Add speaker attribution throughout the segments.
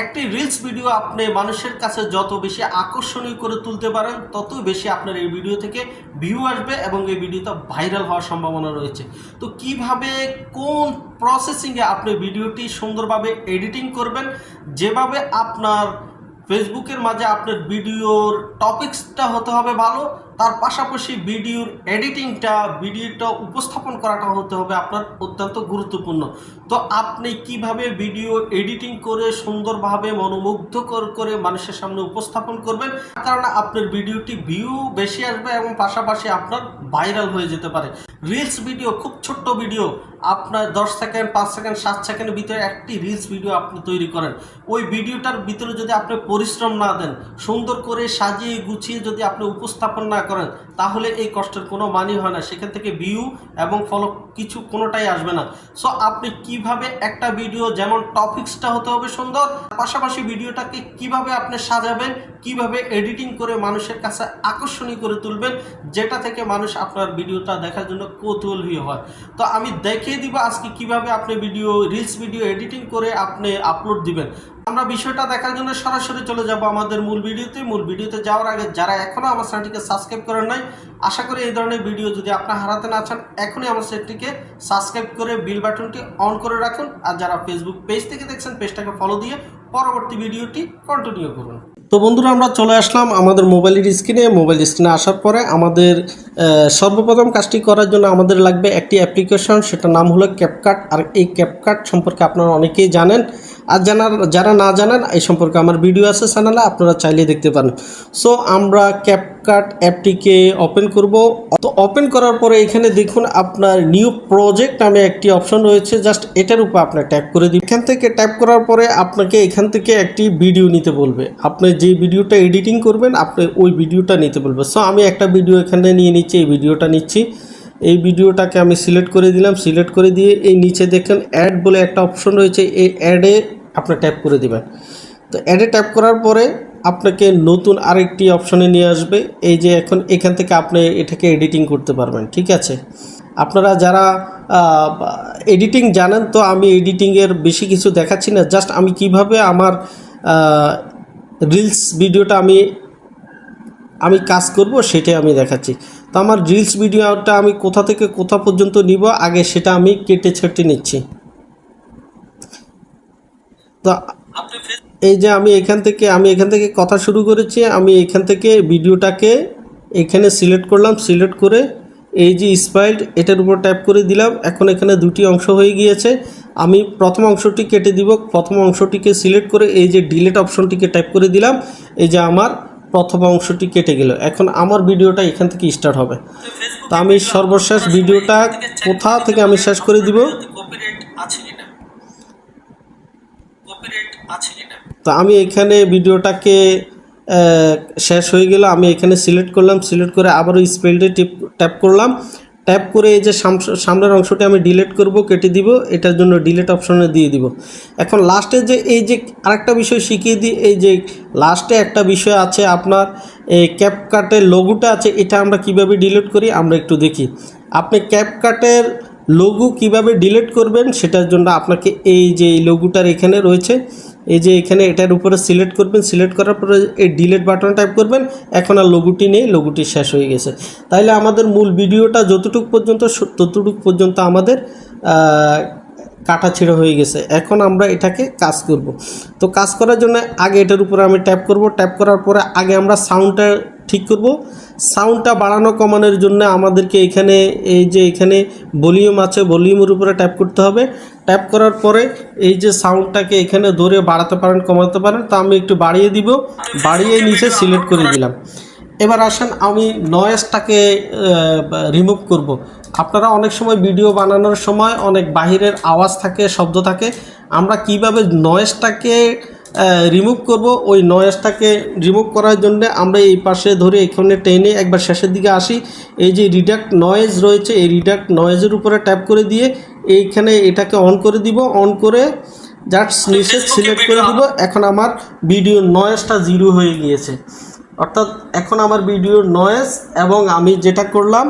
Speaker 1: একটি reels video আপনি মানুষের কাছে যত বেশি আকর্ষণীয় করে তুলতে পারেন তত বেশি আপনার এই ভিডিও থেকে ভিউ আসবে এবং এই ভিডিওটা ভাইরাল হওয়ার সম্ভাবনা রয়েছে। তো কীভাবে, কোন প্রসেসিংয়ে আপনি ভিডিওটি সুন্দরভাবে এডিটিং করবেন, যেভাবে আপনার ফেসবুকের মাঝে আপনার ভিডিওর টপিক্সটা হতে হবে ভালো, তার পাশাপাশি ভিডিওর এডিটিংটা ভিডিওটা উপস্থাপন করাটা হতে হবে আপনার অত্যন্ত গুরুত্বপূর্ণ। তো আপনি কীভাবে ভিডিও এডিটিং করে সুন্দরভাবে মনোমুগ্ধকর করে মানুষের সামনে উপস্থাপন করবেন কারণ আপনার ভিডিওটি ভিউ বেশি আসবে এবং পাশাপাশি আপনার ভাইরাল হয়ে যেতে পারে। রিলস ভিডিও খুব ছোট্ট ভিডিও আপনার দশ সেকেন্ড, পাঁচ সেকেন্ড, সাত সেকেন্ডের ভিতরে একটি রিলস ভিডিও আপনি তৈরি করেন। ওই ভিডিওটার ভিতরে যদি আপনি পরিশ্রম না দেন, সুন্দর করে সাজিয়ে গুছিয়ে যদি আপনি উপস্থাপন না করেন, তাহলে এই কষ্টের কোনো মানি হয় না। সেখান থেকে ভিউ এবং ফলো কিছু কোনোটাই আসবে না। সো আপনি কীভাবে একটা ভিডিও যেমন টপিক্সটা হতে হবে সুন্দর, পাশাপাশি ভিডিওটাকে কীভাবে আপনি সাজাবেন, কীভাবে এডিটিং করে মানুষের কাছে আকর্ষণীয় করে তুলবেন, যেটা থেকে মানুষ আপনার ভিডিওটা দেখার জন্য কৌতূহলী হয় তো আমি দেখিয়ে দিব আজকে কীভাবে আপনি ভিডিও রিলস ভিডিও এডিটিং করে আপনি আপলোড দিবেন। আমরা বিষয়টা দেখার জন্য সরাসরি চলে যাব আমাদের মূল ভিডিওতে মূল ভিডিওতে যাওয়ার আগে যারা এখনও আমার চ্যানেলটিকে সাবস্ক্রাইব করেন নাই, আশা করি এই ধরনের ভিডিও যদি আপনার হারাতে না চান, এখনই আমার চ্যানেলটিকে সাবস্ক্রাইব করে বিল বাটনটি অন করে রাখুন। আর যারা ফেসবুক পেজ থেকে দেখছেন পেজটাকে ফলো দিয়ে পরবর্তী ভিডিওটি কন্টিনিউ করুন। তো বন্ধুরা, আমরা চলে আসলাম আমাদের মোবাইলের স্ক্রিনে মোবাইল স্ক্রিনে আসার পরে আমাদের সর্বপ্রথম কাজটি করার জন্য আমাদের লাগবে একটি অ্যাপ্লিকেশন, সেটার নাম হলো ক্যাপকাট আর এই ক্যাপকাট সম্পর্কে আপনারা অনেকেই জানেন। আর জানার, যারা না জানেন, এই সম্পর্কে আমার ভিডিও আছে চ্যানেলে, আপনারা চাইলে দেখতে পারেন। সো আমরা ক্যাপকাট অ্যাপটিকে ওপেন করব। তো ওপেন করার পরে এখানে দেখুন, আপনার নিউ প্রজেক্ট নামে একটি অপশন রয়েছে। জাস্ট এটার উপর আপনার ট্যাপ করে দিন। এখান থেকে ট্যাপ করার পরে আপনাকে এখান থেকে একটি ভিডিও নিতে বলবে। আপনি যে ভিডিওটা এডিটিং করবেন, আপনি ওই ভিডিওটা নিতে বলবে। সো আমি একটা ভিডিও এখানে নিয়ে নিচ্ছি। এই ভিডিওটা নিচ্ছি। এই ভিডিওটাকে আমি সিলেক্ট করে দিলাম। সিলেক্ট করে দিয়ে এই নিচে দেখেন অ্যাড বলে একটা অপশন রয়েছে। এই অ্যাডে আপনি ট্যাপ করে দিবেন। তো অ্যাডে ট্যাপ করার পরে আপনাকে নতুন আরেকটি অপশনে নিয়ে আসবে। এই যে এখন এখান থেকে আপনি এটাকে এডিটিং করতে পারবেন, ঠিক আছে? আপনারা যারা এডিটিং জানেন, তো আমি এডিটিংয়ের বেশি কিছু দেখাচ্ছি না। জাস্ট আমি কীভাবে আমার রিলস ভিডিওটা আমি আমি কাজ করব সেটাই আমি দেখাচ্ছি। তো আমার রিলস ভিডিওটা আমি কোথা থেকে কোথা পর্যন্ত নিব আগে সেটা আমি কেটে ছেটে নিচ্ছি। তো এই যে আমি এখান থেকে আমি এখান থেকে কথা শুরু করেছি আমি এখান থেকে ভিডিওটাকে এখানে সিলেক্ট করলাম সিলেক্ট করে এই যে স্পাইল্ড এটার উপর ট্যাপ করে দিলাম। এখন এখানে দুটি অংশ হয়ে গিয়েছে। আমি প্রথম অংশটি কেটে দিব প্রথম অংশটিকে সিলেক্ট করে এই যে ডিলেট অপশনটিকে ট্যাপ করে দিলাম। এই যে আমার প্রথম অংশটি কেটে গেল। এখন আমার ভিডিওটা এখান থেকে স্টার্ট হবে। তো আমি সর্বশেষ ভিডিওটা কোথা থেকে আমি শেষ করে দিব? তো আমি এখানে ভিডিওটাকে শেষ হয়ে গেল। আমি এখানে সিলেক্ট করলাম। সিলেক্ট করে আবারও স্পেলটে টিপ ট্যাপ করলাম। ট্যাপ করে এই যে সাম- সামনের অংশটি আমি ডিলেট করব, কেটে দিব, এটার জন্য ডিলেট অপশনে দিয়ে দিব। এখন লাস্টে যে, এই যে আরেকটা বিষয় শিখিয়ে দিই, এই যে লাস্টে একটা বিষয় আছে আপনার, এই ক্যাপকাটের লোগোটা আছে, এটা আমরা কীভাবে ডিলিট করি, আমরা একটু দেখি। আপনি ক্যাপকাটের লোগো কীভাবে ডিলিট করবেন সেটার জন্য আপনাকে এই যে এই লোগোটার এখানে রয়েছে, এই যে এখানে এটার উপরে সিলেক্ট করবেন সিলেক্ট করার পরে এই ডিলিট বাটন টাইপ করবেন, এখন আর লোগোটি নেই লোগোটি শেষ হয়ে গেছে। তাইলে আমাদের মূল ভিডিওটা যতটুকু পর্যন্ত ততটুকু পর্যন্ত আমাদের কাটা ছেড়ে হয়ে গেছে। এখন আমরা এটাকে কাজ করব। তো কাজ করার জন্য আগে এটার উপরে আমি ট্যাপ করব। ট্যাপ করার পরে আগে আমরা সাউন্ডটা ঠিক করব। সাউন্ডটা বাড়ানো, কমানোর জন্য আমাদেরকে এখানে, এই যে এখানে ভলিউম আছে ভলিউমের উপরে ট্যাপ করতে হবে। ট্যাপ করার পরে এই যে সাউন্ডটাকে এখানে ধরে বাড়াতে পারেন, কমাতে পারেন, তো আমি একটু বাড়িয়ে দিব। বাড়িয়ে নিচে সিলেক্ট করে দিলাম। এবার আসেন, আমি নয়েজটাকে রিমুভ করব। আপনারা অনেক সময় ভিডিও বানানোর সময় অনেক বাহিরের আওয়াজ থাকে, শব্দ থাকে। আমরা কীভাবে নয়েজটাকে রিমুভ করব। ওই নয়েজটাকে রিমুভ করার জন্য আমরা এই পাশে ধরে এখানে টেনে একবার শেষের দিকে আসি। এই যে রিডাক্ট নয়েজ রয়েছে এই রিডাক্ট নয়েজের উপরে ট্যাপ করে দিয়ে এইখানে এটাকে অন করে দিব। অন করে জাস্ট নিচে সিলেক্ট করে দিব। এখন আমার ভিডিও নয়েজটা জিরো হয়ে গিয়েছে। অর্থাৎ এখন আমার ভিডিওর নয়েজ এবং আমি যেটা করলাম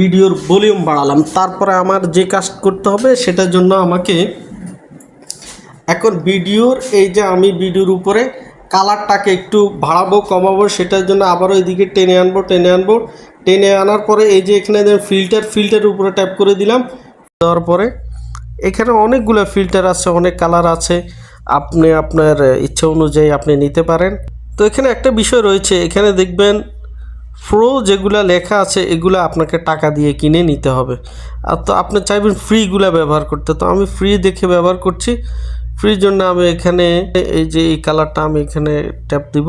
Speaker 1: ভিডিওর ভলিউম বাড়ালাম। তারপরে আমার যে কাজ করতে হবে সেটার জন্য আমাকে এখন ভিডিওর এই যে আমি ভিডিওর উপরে কালারটাকে একটু বাড়াবো, কমাবো, সেটার জন্য আবারও এদিকে টেনে আনব টেনে আনব। টেনে আনার পরে এই যে এখানে ফিল্টার ফিল্টারের উপরে ট্যাপ করে দিলাম। দেওয়ার পরে এখানে অনেকগুলো ফিল্টার আছে, অনেক কালার আছে। আপনি আপনার ইচ্ছে অনুযায়ী আপনি নিতে পারেন। তো এখানে একটা বিষয় রয়েছে, এখানে দেখবেন প্রো যেগুলা লেখা আছে, এগুলো আপনাকে টাকা দিয়ে কিনে নিতে হবে। আর তো আপনি চাইবেন ফ্রিগুলা ব্যবহার করতে। তো আমি ফ্রি দেখে ব্যবহার করছি। ফ্রির জন্য আমি এখানে এই যে এই কালারটা আমি এখানে ট্যাপ দিব।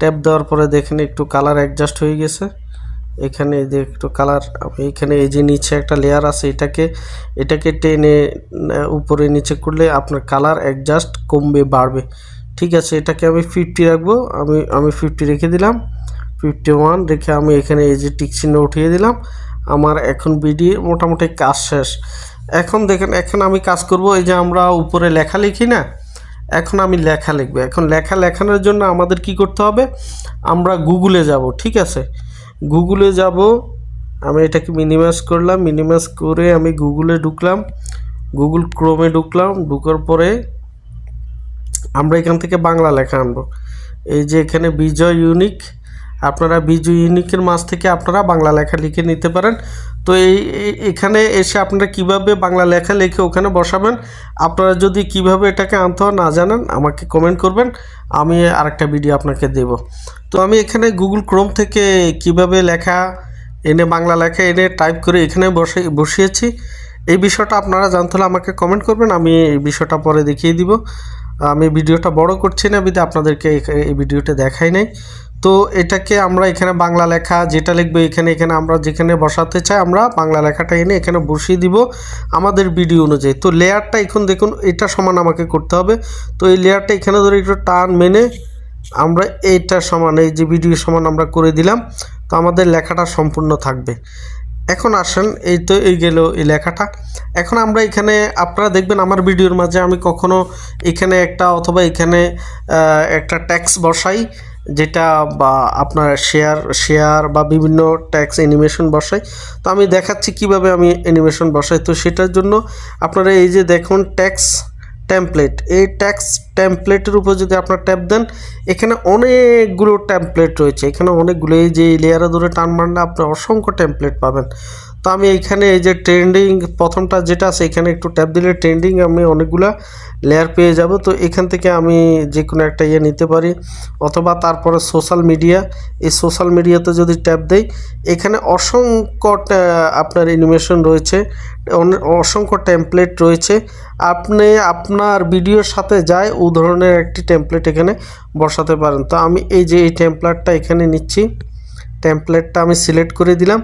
Speaker 1: ট্যাপ দেওয়ার পরে দেখেন একটু কালার অ্যাডজাস্ট হয়ে গেছে। এখানে যে একটু কালার আমি এখানে এই যে নিচে একটা লেয়ার আছে, এটাকে এটাকে টেনে উপরে নিচে করলে আপনার কালার অ্যাডজাস্ট কমবে, বাড়বে। ঠিক আছে, এটাকে আমি ফিফটি রাখব। আমি আমি ফিফটি রেখে দিলাম। ফিফটি ওয়ান রেখে আমি এখানে এই যে টিক চিহ্ন উঠিয়ে দিলাম। আমার এখন বিডি মোটামুটি কাজ শেষ। এখন দেখেন, এখন আমি কাজ করব, এই যে আমরা উপরে লেখা লিখি না, এখন আমি লেখা লিখব। এখন লেখা লেখানোর জন্য আমাদের কি করতে হবে? আমরা গুগলে যাব, ঠিক আছে? গুগলে যাব, আমি এটাকে মিনিমাইজ করলাম মিনিমাইজ করে আমি গুগলে ঢুকলাম, গুগল ক্রোমে ঢুকলাম, ঢুকার পরে আমরা এখান থেকে বাংলা লেখা আনব। এই যে এখানে বিজয় ইউনিক আপনারা বিজয় ইউনিকের মাঝ থেকে আপনারা বাংলা লেখা লিখে নিতে পারেন। তো এই এখানে এসে আপনারা কীভাবে বাংলা লেখা লিখে ওখানে বসাবেন? আপনারা যদি কীভাবে এটাকে আনতে না জানেন, আমাকে কমেন্ট করবেন, আমি আরেকটা ভিডিও আপনাকে দেব। তো আমি এখানে গুগল ক্রোম থেকে কীভাবে লেখা, এনে বাংলা লেখা এনে টাইপ করে এখানে বসে, বসিয়েছি। এই বিষয়টা আপনারা জানতে হলে আমাকে কমেন্ট করবেন, আমি এই বিষয়টা পরে দেখিয়ে দিব। আমি ভিডিওটা বড় করছি না, বিধে আপনাদেরকে এই ভিডিওটা দেখাই নাই। তো এটাকে আমরা এখানে বাংলা লেখা যেটা লিখব এখানে এখানে আমরা যেখানে বসাতে চাই আমরা বাংলা লেখাটা এনে এখানে বসিয়ে দিব আমাদের ভিডিও অনুযায়ী। তো লেয়ারটা এখন দেখুন, এটা সমান আমাকে করতে হবে। তো এই লেয়ারটা এখানে ধরে একটু টান মেনে আমরা এইটা সমান, এই যে ভিডিও সমান আমরা করে দিলাম। তো আমাদের লেখাটা সম্পূর্ণ থাকবে। এখন আসেন, এই তো এই গেল এই লেখাটা। এখন আমরা এখানে, আপনারা দেখবেন আমার ভিডিওর মাঝে আমি কখনো এখানে একটা অথবা এখানে একটা ট্যাক্স বসাই। যেটা বা আপনার শেয়ার শেয়ার বা বিভিন্ন ট্যাক্স অ্যানিমেশন বসাই তো আমি দেখাচ্ছি কীভাবে আমি অ্যানিমেশন বসাই। তো সেটার জন্য আপনারা এই যে দেখুন ট্যাক্স টেমপ্লেট এই ট্যাক্স টেমপ্লেটের উপর যদি আপনার ট্যাপ দেন, এখানে অনেকগুলো টেমপ্লেট রয়েছে। এখানে অনেকগুলো, এই যে লেয়ারে ধরে টান মারলে আপনি অসংখ্য টেমপ্লেট পাবেন। তো আমি এখানে এই যে ট্রেন্ডিং প্রথমটা যেটা আছে, এখানে একটু ট্যাপ দিলে ট্রেন্ডিং আমি অনেকগুলা লেয়ার পেয়ে যাব। তো এখান থেকে আমি যে কোনো একটা ইয়ে নিতে পারি, অথবা তারপরে সোশ্যাল মিডিয়া এই সোশ্যাল মিডিয়াতে যদি ট্যাপ দেই, এখানে অসংখ্য আপনার অ্যানিমেশন রয়েছে অসংখ্য টেমপ্লেট রয়েছে। আপনি আপনার ভিডিওর সাথে যায় ও ধরনের একটি টেমপ্লেট এখানে বসাতে পারেন। তো আমি এই যে এই টেমপ্লেটটা এখানে নিচ্ছি টেমপ্লেটটা আমি সিলেক্ট করে দিলাম।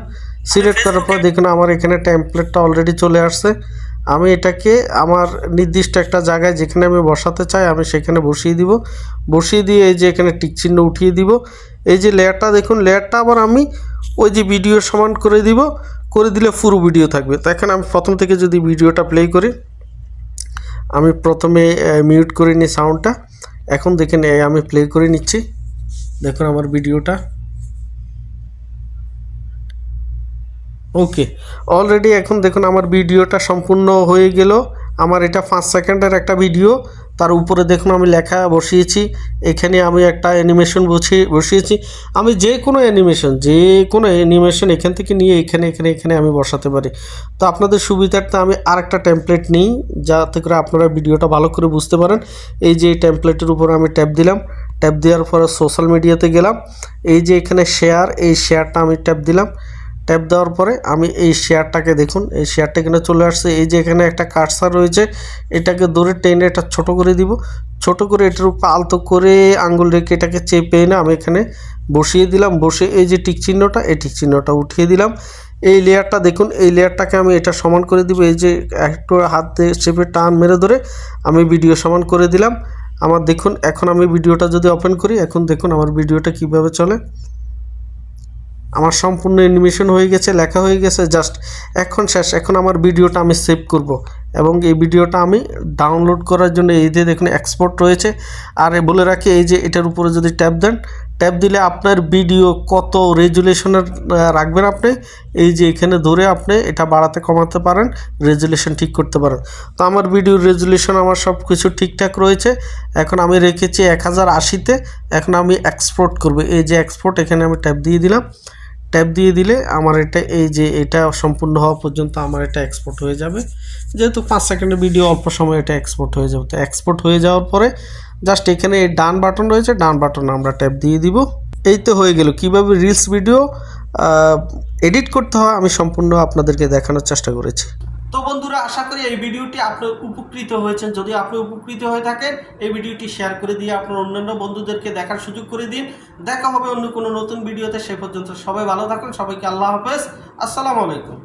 Speaker 1: সিলেক্ট করার পর দেখুন আমার এখানে টেমপ্লেটটা অলরেডি চলে আসছে। আমি এটাকে আমার নির্দিষ্ট একটা জায়গায় যেখানে আমি বসাতে চাই, আমি সেখানে বসিয়ে দিব। বসিয়ে দিয়ে এই যে এখানে টিক চিহ্ন উঠিয়ে দিব। এই যে লেয়ারটা দেখুন লেয়ারটা আবার আমি ওই যে ভিডিও সমান করে দিব। করে দিলে পুরো ভিডিও থাকবে। তো এখন আমি প্রথম থেকে যদি ভিডিওটা প্লে করি, আমি প্রথমে মিউট করে নিই সাউন্ডটা এখন দেখেন আমি প্লে করে নিচ্ছি। দেখুন আমার ভিডিওটা ওকে অলরেডি এখন দেখুন আমার ভিডিওটা সম্পূর্ণ হয়ে গেল। আমার এটা পাঁচ সেকেন্ডের একটা ভিডিও। তার উপরে দেখুন আমি লেখা বসিয়েছি। এখানে আমি একটা অ্যানিমেশন বসিয়ে বসিয়েছি। আমি যে কোনো অ্যানিমেশন যে কোনো অ্যানিমেশন এখান থেকে নিয়ে এখানে এখানে এখানে আমি বসাতে পারি। তো আপনাদের সুবিধার্থে আমি আরেকটা টেমপ্লেট নিই, যাতে করে আপনারা ভিডিওটা ভালো করে বুঝতে পারেন। এই যে টেমপ্লেটের উপর আমি ট্যাপ দিলাম। ট্যাপ দেওয়ার পরে সোশ্যাল মিডিয়াতে গেলাম। এই যে এখানে শেয়ার এই শেয়ারটা আমি ট্যাপ দিলাম। ট্যাপ দেওয়ার পরে আমি এই শেয়ারটাকে দেখুন, এই শেয়ারটা এখানে চলে আসছে। এই যে এখানে একটা কাটসার রয়েছে, এটাকে ধরে টেনে এটা ছোট করে দিব। ছোট করে এটার উপর আলতো করে আঙ্গুল রেখে এটাকে চেপে এনে আমি এখানে বসিয়ে দিলাম। বসে এই যে টিক চিহ্নটা, এই টিক চিহ্নটা উঠিয়ে দিলাম। এই লেয়ারটা দেখুন, এই লেয়ারটাকে আমি এটা সমান করে দিব। এই যে একটু হাত চেপে টান মেরে ধরে আমি ভিডিও সমান করে দিলাম। আমার দেখুন, এখন আমি ভিডিওটা যদি ওপেন করি, এখন দেখুন আমার ভিডিওটা কীভাবে চলে। আমার সম্পূর্ণ অ্যানিমেশন হয়ে গেছে, লেখা হয়ে গেছে জাস্ট এখন শেষ, এখন আমার ভিডিওটা আমি সেভ করব। এবং এই ভিডিওটা আমি ডাউনলোড করার জন্য এই যে দেখুন এক্সপোর্ট রয়েছে, আর বলে রাখি এই যে এটার উপরে যদি ট্যাপ দেন ট্যাপ দিলে আপনার ভিডিও কত রেজুলেশনের রাখবেন আপনি, এই যে এখানে ধরে আপনি এটা বাড়াতে কমাতে পারেন রেজুলেশন ঠিক করতে পারেন। তো আমার ভিডিওর রেজুলেশন আমার সব কিছু ঠিকঠাক রয়েছে, এখন আমি রেখেছি এক হাজার আশিতে, এখন আমি এক্সপোর্ট করব। এই যে এক্সপোর্ট এখানে আমি ট্যাপ দিয়ে দিলাম ট্যাপ দিয়ে দিলে আমার এটা, এই যে এটা সম্পূর্ণ হওয়া পর্যন্ত আমার এটা এক্সপোর্ট হয়ে যাবে। যেহেতু পাঁচ সেকেন্ডের ভিডিও অল্প সময় এটা এক্সপোর্ট হয়ে যাবে। তো এক্সপোর্ট হয়ে যাওয়ার পরে জাস্ট এখানে এই ডান বাটন রয়েছে, ডান বাটন আমরা ট্যাপ দিয়ে দিব। এই তো হয়ে গেল। কীভাবে রিলস ভিডিও এডিট করতে হয় আমি সম্পূর্ণ আপনাদেরকে দেখানোর চেষ্টা করেছি। তো বন্ধুরা, আশা করি এই ভিডিওটি আপনি উপকৃত হয়েছেন। যদি আপনি উপকৃত হয়ে থাকেন, এই ভিডিওটি শেয়ার করে দিয়ে আপনার অন্যান্য বন্ধুদেরকে দেখার সুযোগ করে দিন। দেখা হবে অন্য কোনো নতুন ভিডিওতে। সে পর্যন্ত সবাই ভালো থাকুন, সবাইকে আল্লাহ হাফেজ। আসসালামু আলাইকুম।